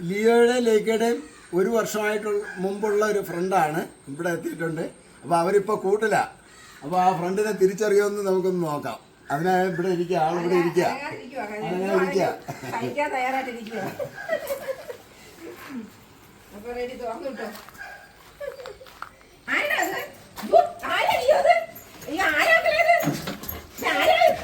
ലിയോയുടെ ലേക്കയുടെയും ഒരു വർഷമായിട്ട് മുമ്പുള്ള ഒരു ഫ്രണ്ടാണ് ഇവിടെ എത്തിയിട്ടുണ്ട്. അപ്പൊ അവരിപ്പോ കൂട്ടില്ല അപ്പൊ ആ ഫ്രണ്ടിനെ തിരിച്ചറിയുമെന്ന് നമുക്കൊന്ന് നോക്കാം. അതിനാ ഇവിടെ ഇരിക്കുക ആൾ ഇവിടെ ഇരിക്കുക തയ്യാറായിട്ടിരിക്കുക അപ്പൊ റെഡി തുറന്നു ആരാ അത്? യ്യോ, ആരാടി അത്? ഈ ആരാക്കളെ ഇത്? ഇത് ആരാ? കള്ളനെ എന്തിനാണോ പിടിക്കുന്നെ? എന്റെ ഇത് കള്ളനെ ഇന്ന് കൊല്ലും. ആരാക്കളെ ഇത്? ഇത് ആരാക്കളെ?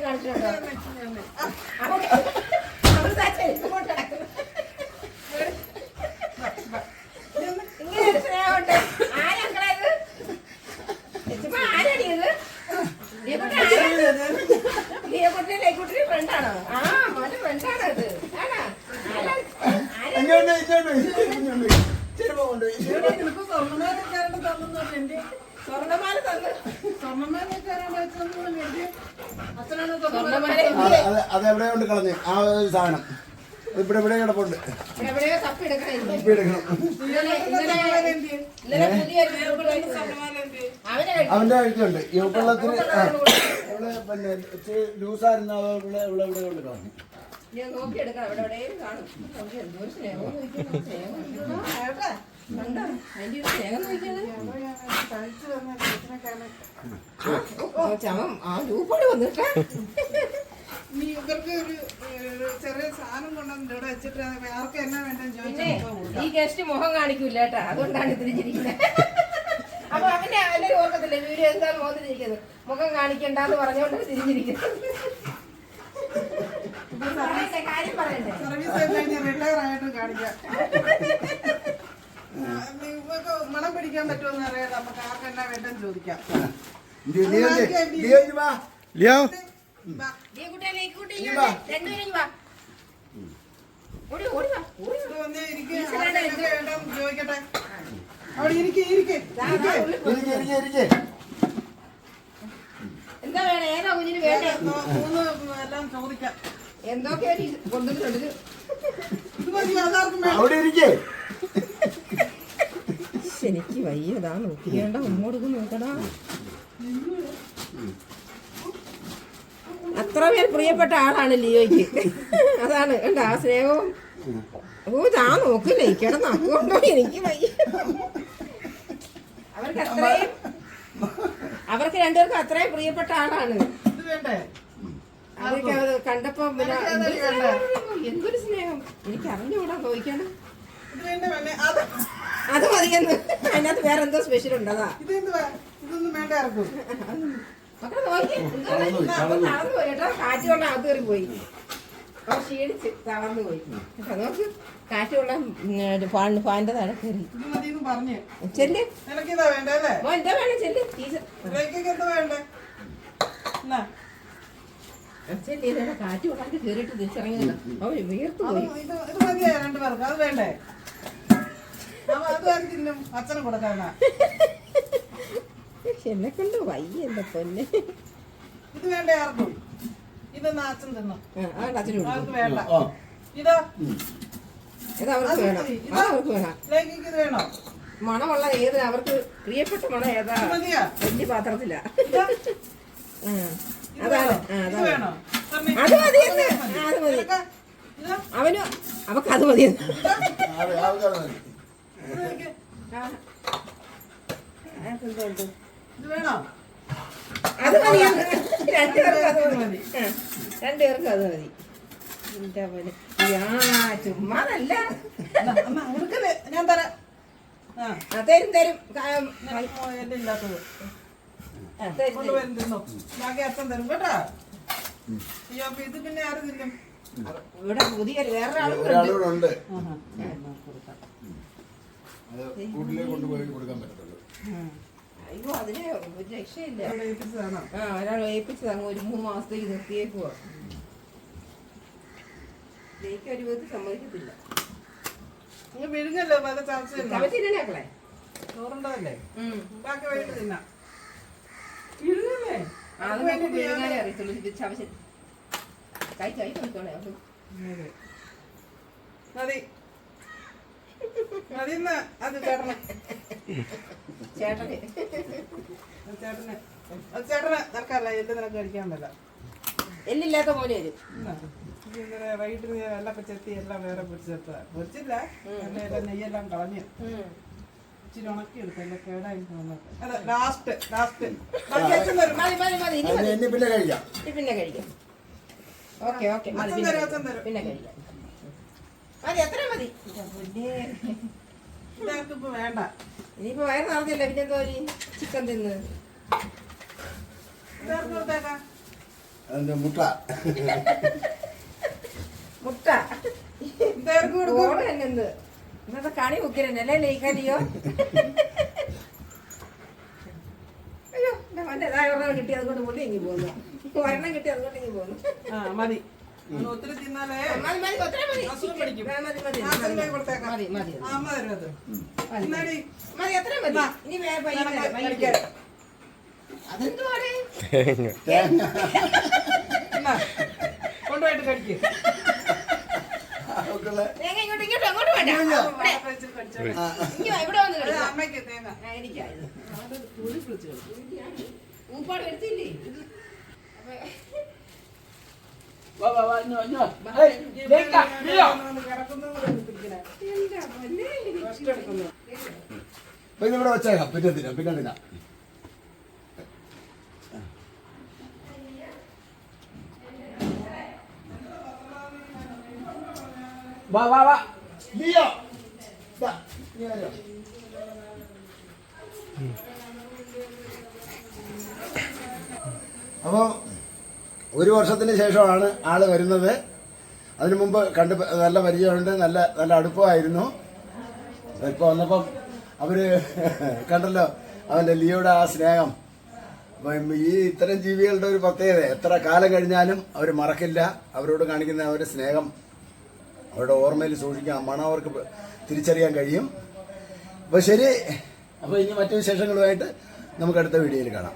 കാണിച്ചിട്ടുണ്ടോ അവിടെ അവിടെ താച്ചേ, ഇങ്ങോട്ട് നടക്ക്. ഇങ്ങനെ ഒരു സ്നേഹമുണ്ട് ആരാ അങ്കിളെ ഇത്? ചുമ്മാ ആരാടി ഇത്? ലിയക്കുട്ടി ആരാ? ലിയക്കുട്ടി ലിയക്കുട്ടി ഫ്രണ്ടാണോ ആ മോന്റെ ഫ്രണ്ടാണോ ഇത് ആണോ ആരാ ആരാ ഇങ്ങോട്ട് ഇങ്ങോട്ട് ഇങ്ങോട്ട് ചെരുപ്പം കൊണ്ടുപോയി നിനക്ക് സ്വർണമാലക്കാരുടെ തന്നു എന്റെ സ്വർണമാല തന്നു. അത് എവിടെ കൊണ്ട് കളഞ്ഞു? ആ ഒരു സാധനം. ഇവിടെ ഇവിടെ കിടപ്പുണ്ട്. അവന്റെ കഴിച്ചുണ്ട് ഈ ഉപ്പള്ളത്തിന് ആ, ഇവിടെ പിന്നെ ലൂസായിരുന്ന ഇവിടെ ഇവിടെ ഇവിടെ കൊണ്ട് കളഞ്ഞു. ഞാൻ നോക്കി എടുക്കണം അവിടെ എവിടെയും കാണും. സ്നേഹം ചമം ആ രൂപോട് വന്നിട്ടേ നീ ഇവർക്ക് ഒരു ചെറിയ സാധനം കൊണ്ടുവന്നിട്ട് ഇവിടെ വെച്ചിട്ട് ആർക്ക് എന്നാ വേണ്ടെന്ന് ചോദിച്ചാൽ ഈ ഗസ്റ്റ് മുഖം കാണിക്കൂല കേട്ടാ. അതുകൊണ്ടാണ് തിരിച്ചിരിക്കുന്നത് അപ്പൊ അവന്റെ എല്ലാവരും ഓർക്കത്തില്ല വീഡിയോ എന്താണ് മുഖം തിരിക്കുന്നത് മുഖം കാണിക്കണ്ടെന്ന് പറഞ്ഞുകൊണ്ട് തിരിഞ്ഞിരിക്കുന്നത് സർവീസ് കഴിഞ്ഞാൽ റിട്ടയർ ആയിട്ടും കാണിക്കാം. പിടിക്കാൻ പറ്റുമെന്ന് അറിയാം നമുക്ക് ആർക്ക് എന്നാ വേണ്ടെന്ന് ചോദിക്കാം. ലിയോ ചോദിക്കട്ടെ. അവിടെ ഇരിക്കെ ഇരിക്കെ. എന്താ വേണം? ഏതാ കുഞ്ഞിന് വേണ്ടേ? മൂന്ന് എല്ലാം ചോദിക്കാം. എന്തൊക്കെയോ കൊണ്ടുവന്നിട്ടുണ്ട് അവിടെ ഇരിക്കെ. എനിക്ക് വയ്യതാ നോക്കിയേണ്ട ഉമ്മോടുക്ക് നോക്കടാ അത്ര പേർ പ്രിയപ്പെട്ട ആളാണ് ലിയോയ്ക്ക്. അതാണ് കണ്ട ആ സ്നേഹവും. ഓ താ നോക്കില്ലേ ലയിക്കണം അക്കുണ്ടോ എനിക്ക് വയ്യ. അവർക്ക് അത്രയും അവർക്ക് രണ്ടുപേർക്കും അത്രയും പ്രിയപ്പെട്ട ആളാണ്. ഇത് വേണ്ടേ? അതൊക്കെ അത് കണ്ടപ്പോ പിന്നെ എന്തൊരു സ്നേഹം, എനിക്ക് അറിഞ്ഞുകൂടാ ചോദിക്കണം. ഇത് വേണ്ട വേണ്ടേ അത് മതി മതിയെന്ന് അതിനകത്ത് വേറെ എന്തോ സ്പെഷ്യൽ ഉണ്ടതാ ഇതൊന്നും വേണ്ട ആർക്കും. മക്കളെ നോക്കി. തളർന്നു പോയി കേട്ടോ. കാറ്റ് കൊള്ളാൻ അകത്ത് കയറി പോയി. അപ്പൊ ക്ഷീണിച്ച് തളർന്നു പോയി. നോക്ക്. കാറ്റ് കൊള്ളാൻ ഫാൻ ഫാന്റെ താഴെ കയറി. ചെല്ല്. വേണ്ടേ മോ എന്താ വേണം ചെല്ല്. ടീച്ചർ. ഇതിലേക്കൊക്കെ എന്താ വേണ്ടേ? എന്നാ. ചെല്ല് ഇതിലെ കാറ്റ് കൊള്ളാണ്ട് കയറിയിട്ട് തിരിച്ചിറങ്ങിയതാ. അവൻ വീർത്തു പോയി. എന്നെ കൊണ്ട് വയ്യ എന്റെ പൊന്നെ. ഇത് വേണ്ട ആർക്കും? അച്ഛൻ തിന്നു. വേണ്ട. ഇതോ? ഇത് അവർക്ക് വേണം. അത് അവർക്ക് വേണം. ഇത് വേണോ? മണമുള്ള ഏത്? അവർക്ക് പ്രിയപ്പെട്ട മണം ഏതാ? വലിയ പാത്രത്തില. അതാണ്. അത് മതി ആ, അത് മതി. അവന് അവക്ക് അത് മതിയെന്ന് അതെ ആൾക്കാർ മതി ഇത് വെക്ക്. ആ. അതെന്തോ ഉണ്ട്. ഇത് വേണോ അത് മതി രണ്ടുപേർക്കും അത് മതി ചുമ്മാതല്ല ഞാൻ പറ തരും തരും ഇല്ലാത്തത് ഇവിടെ പുതിയ വേറൊരാളും ഉണ്ട്. അത് കൂട്ടിലേ കൊണ്ടുപോയി കൊടുക്കാൻ പറ്റത്തുള്ളൂ. അയ്യോ അതിന് ഒരു രക്ഷയില്ല. ആ ഒരാൾ ഏൽപ്പിച്ചത്. അങ്ങ് ഒരു മൂന്ന് മാസത്തേക്ക് നിർത്തിയേക്കുവാ. എനിക്ക് ഒരു വിധത്തിൽ സമ്മതിക്കത്തില്ല. വിഴുങ്ങല്ലോ പല ചവച്ചിരുന്നേക്കളെ ചോറുണ്ടതല്ലേ? ബാക്കി വൈകിട്ട് തിന്നാം. വിഴുങ്ങല്ലേ? അത് വിഴുങ്ങാനേ അറിയത്തുള്ളൂ. ഇത് ചവച്ച് കൈ കൈ കൊടുത്തോളെ അത് അതെ. മതി. മതി എന്നാ അത് ചേട്ടന്. ചേട്ടന്. ചേട്ടന്. അത് ചേട്ടന് നിനക്കല്ല എല്ലാം നിനക്ക് കഴിക്കാൻ പറ്റില്ല എല്ലില്ലാത്ത പോലെ വരും ഇന്നലെ വൈകിട്ട് വെള്ളമൊക്കെ ചെത്തി എല്ലാം വേറെ പൊരിച്ചെടുത്തതാ പൊരിച്ചില്ല. എല്ലാം നെയ്യെല്ലാം കളഞ്ഞ്. ഇച്ചിരി ഉണക്കി എടുത്തല്ലേ കേടായി അതെ ലാസ്റ്റ് ലാസ്റ്റ് പിന്നെ കഴിക്കാം. പിന്നെ കഴിക്കാം. Okay okay. പിന്നെ കഴിക്കാം. അച്ഛൻ തരും. പിന്നെ കഴിക്കാം മതി എത്ര മതി. പിന്നെ. ഇതാർക്കും ഇപ്പൊ വേണ്ട. ഇനിയിപ്പോ വയറ് നിറഞ്ഞില്ല പിന്നെ എന്തോ ചിക്കൻ തിന്ന്. ഇതാർക്കും കൊടുത്തേക്കാം? മുട്ട. മുട്ട. ഇതാർക്കും കൊടുക്കും? എന്ത് ഇന്നത്തെ കണി മുക്കിരല്ലേ ലയിക്കാലിയോ അയ്യോ എന്റെ ഒരെണ്ണം കിട്ടി അതുകൊണ്ട് മുള്ളി ഇങ്ങി പോകുന്നു ഒരെണ്ണം കിട്ടി അതുകൊണ്ട് ഇങ്ങി പോകുന്നു ആ മതി. ഒത്തിരി തിന്നാലേ. കൊണ്ടുപോയിട്ട് കഴിക്കാം അമ്മയ്ക്ക് തേങ്ങ. കൊടുക്കും ഊപ്പാട് വരുത്തില്ലേ അപ്പൊ കിടക്കുന്നത് കൂടെ പിടിക്കണേ എന്താ പൊന്നേ. റെസ്റ്റ് എടുക്കുന്നു അപ്പൊ ഇതിവിടെ വെച്ചേക്കാം പിന്നെ തിന്നാം പിന്നെ തിന്നാം വാ. വാ വാ ലിയോ. ദാ, നീ വരൂ. അപ്പോൾ ഒരു വർഷത്തിന് ശേഷമാണ് ആൾ വരുന്നത്. അതിനു മുമ്പ് കണ്ട് നല്ല പരിചയമുണ്ട് നല്ല നല്ല അടുപ്പമായിരുന്നു. ഇപ്പോൾ വന്നപ്പം അവർ കണ്ടല്ലോ അവന്റെ ലിയോടെ ആ സ്നേഹം. ഈ ഇത്തരം ജീവികളുടെ ഒരു പ്രത്യേകത എത്ര കാലം കഴിഞ്ഞാലും അവർ മറക്കില്ല. അവരോട് കാണിക്കുന്ന അവരുടെ സ്നേഹം അവരുടെ ഓർമ്മയിൽ സൂക്ഷിക്കാൻ മണം അവർക്ക് തിരിച്ചറിയാൻ കഴിയും. അപ്പോൾ ശരി അപ്പോൾ ഇനി മറ്റു വിശേഷങ്ങളുമായിട്ട് നമുക്ക് അടുത്ത വീഡിയോയിൽ കാണാം.